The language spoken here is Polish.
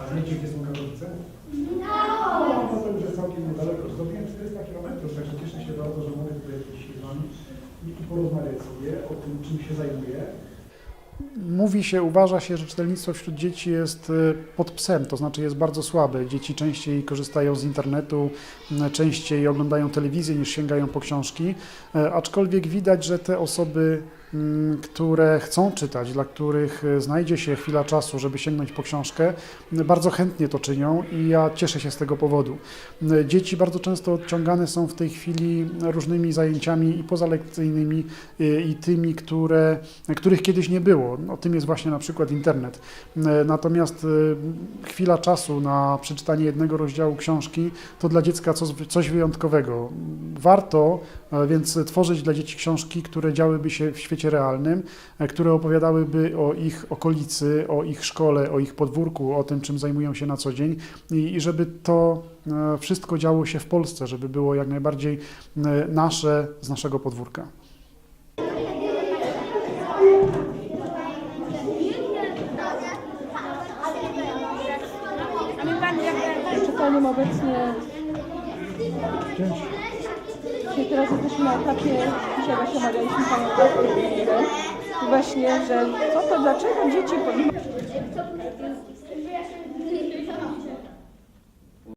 A wiecie, gdzie są Katowice? No, no to już jest całkiem niedaleko. Zrobiłem 400 km, także cieszę się bardzo, że mogę tutaj dzisiaj z Wami i porozmawiać sobie o tym, czym się zajmuję. Mówi się, uważa się, że czytelnictwo wśród dzieci jest y, pod psem, to znaczy jest bardzo słabe. Dzieci częściej korzystają z internetu, m, częściej oglądają telewizję niż sięgają po książki, E, aczkolwiek widać, że te osoby, które chcą czytać, dla których e, znajdzie się chwila czasu, żeby sięgnąć po książkę, m, bardzo chętnie to czynią i ja cieszę się z tego powodu. M, Dzieci bardzo często odciągane są w tej chwili różnymi zajęciami i pozalekcyjnymi y, i tymi, które, których kiedyś nie było. O tym jest właśnie na przykład internet. E, Natomiast chwila czasu na przeczytanie jednego rozdziału książki to dla dziecka coś, wyjątkowego. Warto e, więc tworzyć dla dzieci książki, które działyby się w świecie realnym, e, które opowiadałyby o ich okolicy, o ich szkole, o ich podwórku, o tym, czym zajmują się na co dzień i, i żeby to e, wszystko działo się w Polsce, żeby było jak najbardziej e, nasze z naszego podwórka. Czytaniem obecnie, dzisiaj teraz jesteśmy na etapie, właśnie omawialiśmy Panią właśnie, że co to, dlaczego dzieci powinny